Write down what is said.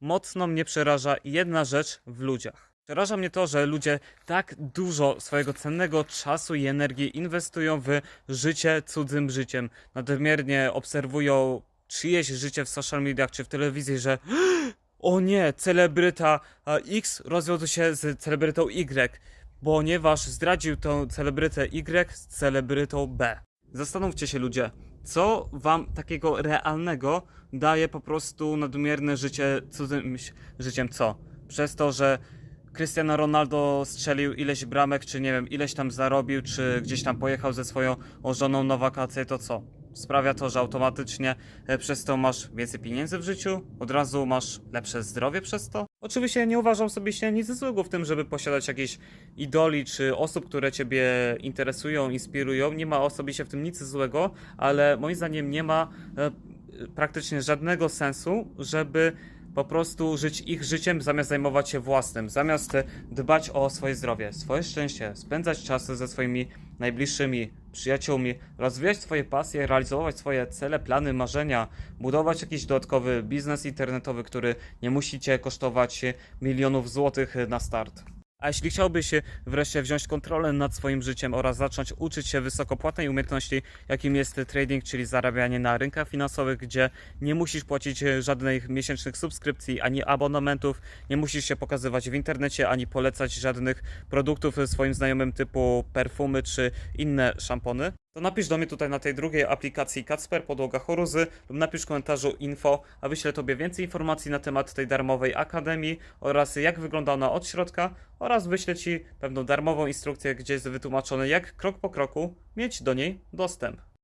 mocno mnie przeraża jedna rzecz w ludziach. Przeraża mnie to, że ludzie tak dużo swojego cennego czasu i energii inwestują w życie cudzym życiem. Nadmiernie obserwują czyjeś życie w social mediach czy w telewizji, że o nie, celebryta X rozwiódł się z celebrytą Y, ponieważ zdradził tą celebrytę Y z celebrytą B. Zastanówcie się ludzie, co wam takiego realnego daje po prostu nadmierne życie cudzym życiem, co? Przez to, że Cristiano Ronaldo strzelił ileś bramek, czy nie wiem, ileś tam zarobił, czy gdzieś tam pojechał ze swoją żoną na wakacje, to co? Sprawia to, że automatycznie e, przez to masz więcej pieniędzy w życiu, od razu masz lepsze zdrowie przez to. Oczywiście nie uważam sobie się nic złego w tym, żeby posiadać jakieś idoli czy osób, które ciebie interesują, inspirują. Nie ma osobiście w tym nic złego, ale moim zdaniem nie ma e, praktycznie żadnego sensu, żeby po prostu żyć ich życiem zamiast zajmować się własnym, zamiast dbać o swoje zdrowie, swoje szczęście, spędzać czas ze swoimi najbliższymi przyjaciółmi, rozwijać swoje pasje, realizować swoje cele, plany, marzenia, budować jakiś dodatkowy biznes internetowy, który nie musi cię kosztować milionów złotych na start. A jeśli chciałbyś wreszcie wziąć kontrolę nad swoim życiem oraz zacząć uczyć się wysokopłatnej umiejętności, jakim jest trading, czyli zarabianie na rynkach finansowych, gdzie nie musisz płacić żadnych miesięcznych subskrypcji ani abonamentów, nie musisz się pokazywać w internecie ani polecać żadnych produktów swoim znajomym typu perfumy czy inne szampony, to napisz do mnie tutaj na tej drugiej aplikacji Kacper Podłoga Choruzy lub napisz w komentarzu info, a wyślę Tobie więcej informacji na temat tej darmowej akademii oraz jak wygląda ona od środka oraz wyślę Ci pewną darmową instrukcję, gdzie jest wytłumaczone jak krok po kroku mieć do niej dostęp.